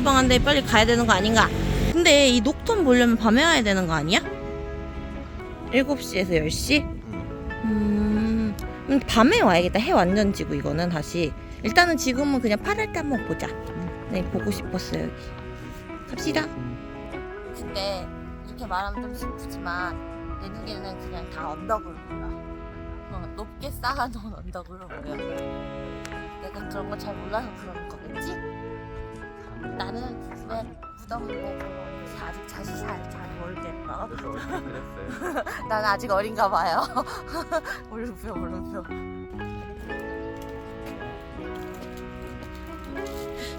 개방한데 빨리 가야 되는 거 아닌가? 근데 이 녹턴 보려면 밤에 와야 되는 거 아니야? 7시에서 10시? 음, 음, 밤에 와야겠다. 해 완전 지고 이거는 다시. 일단은 지금은 그냥 8할 때 한번 보자. 네, 보고 싶었어요, 여기. 갑시다. 근데 이렇게 말하면 좀 슬프지만 내 눈에는 그냥 다 언덕으로 보여. 어, 높게 쌓아놓은 언덕으로 보여. 내가 그런 거 잘 몰라서 그런 거겠지? 나는 왜 무덤을 보고 아직 자식 잘, 잘 모르겠어. 그랬어요. 난 아직 어린가 봐요. 물음표 물음표.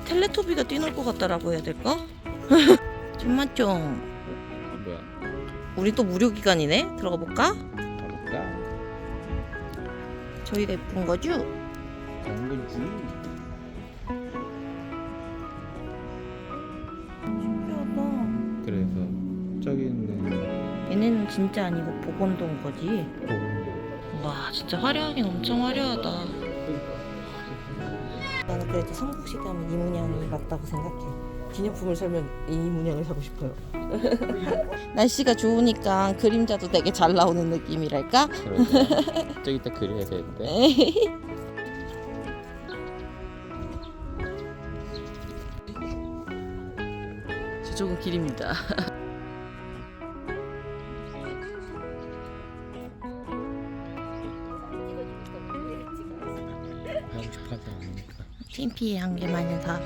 텔레토비가 뛰놀 것 같다라고 해야 될까? 정말 좀 뭐야? 우리 또 무료 기간이네. 들어가 볼까? 가볼까? 저희가 예쁜 거죠? 당근주. 진짜 아니고 복원동 거지. 와 진짜 화려하긴 엄청 화려하다. 나는 그래도 삼국시 가면 이 문양이 맞다고 생각해. 기념품을 사면 이 문양을 사고 싶어요. 날씨가 좋으니까 그림자도 되게 잘 나오는 느낌이랄까? 그러게. 저기 딱 그려야 되는데. 저쪽은 길입니다. 싶어서 하니까. 팀피의 한계만은 다.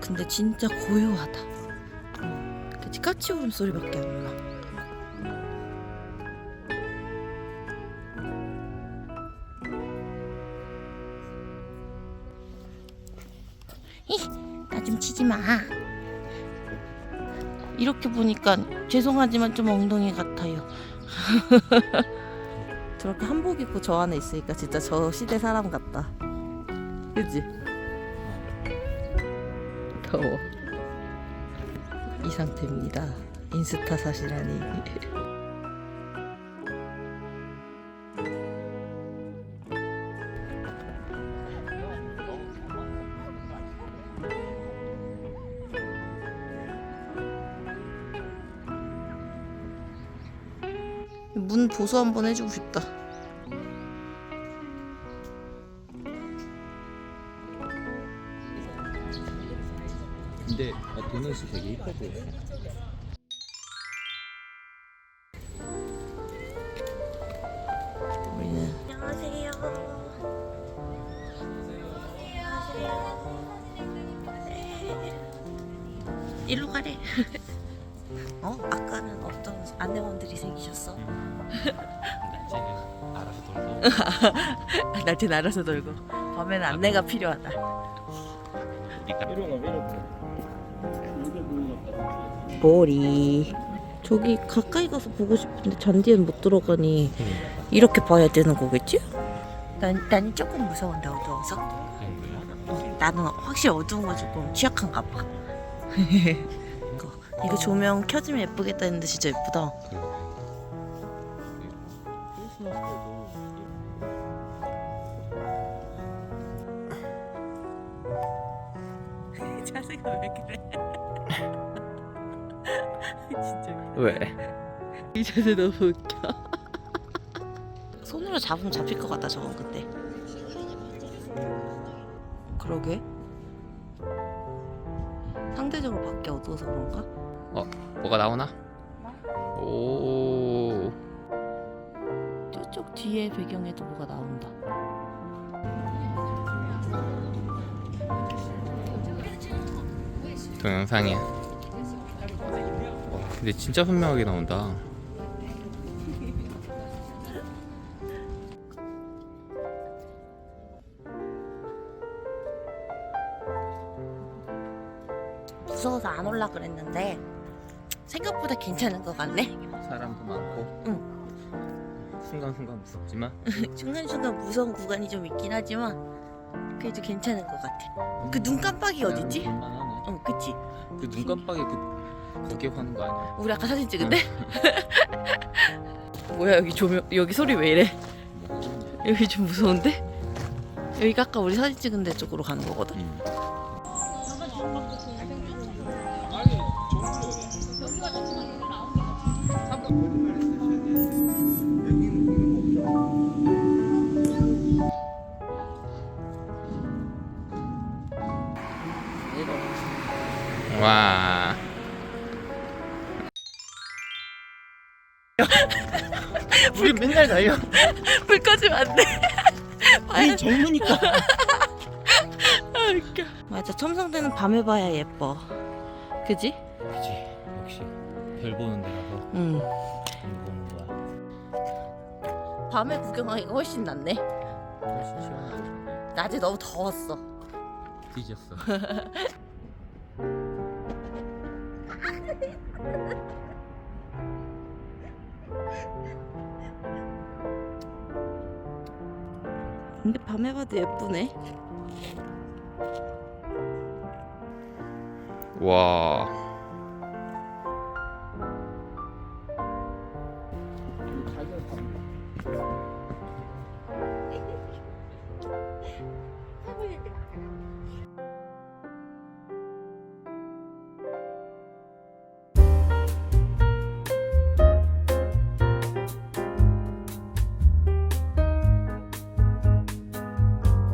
근데 진짜 고요하다. 그치 까치 울음소리밖에 안 나. 나좀 치지 마. 이렇게 보니까 죄송하지만 좀 엉덩이 같아요. 저렇게 한복 입고 저 안에 있으니까 진짜 저 시대 사람 같다. 그지? 더워. 이 상태입니다. 인스타 사진하니. 문 보수 한번 해주고 싶다. 근데 어, 도넛이 되게 이뻐 보였어. 우리는 안녕하세요. 일로 가래. 어? 아까는 어떤 안내원들이 생기셨어? 낮에는 알아서 돌고. 낮엔 알아서 돌고 밤에는 안내가 필요하다. 우리가 이러나 이러나. 머리. 저기 가까이 가서 보고 싶은데 잔디엔 못 들어가니 이렇게 봐야 되는 거겠지? 난, 난 조금 무서운데 어두워서 어, 나는 확실히 어두운 거 조금 취약한가 봐 이거, 조명 켜지면 예쁘겠다 했는데 진짜 예쁘다 자세가 왜 그래 진짜 왜? 이 자세 너무 웃겨. 손으로 잡으면 잡힐 것 같다 저건 근데. 그러게. 상대적으로 밖에 어두워서 그런가? 뭐가 나오나? 오. 저쪽 뒤에 배경에도 뭐가 나온다. 동영상이야. 와, 근데 진짜 선명하게 나온다. 무서워서 안 올라 그랬는데 생각보다 괜찮은 것 같네. 사람도 많고. 응. 순간순간 무섭지만. 중간중간 무서운 구간이 좀 있긴 하지만 그래도 괜찮은 것 같아. 그 눈 깜빡이 어디지? 어, 그치. 그눈 깜빡이 그 거기하는 거 아니야? 우리 아까 사진 찍은데? 뭐야 여기 조명 여기 소리 왜 이래? 여기 좀 무서운데? 여기가 아까 우리 사진 찍은 데 쪽으로 가는 거거든. 음. 와. 우리 맨날 달려. 불 꺼지면 안 돼. 아니 젊으니까. 아, 웃겨. 맞아 첨성대는 밤에 봐야 예뻐. 그지? 그지 역시. 별 보는 데라서 응. 별 보는 거야. 밤에 구경하기가 훨씬 낫네. 훨씬 시원하고 낮에 너무 더웠어. 뒤졌어. 근데 밤에 봐도 예쁘네. 와.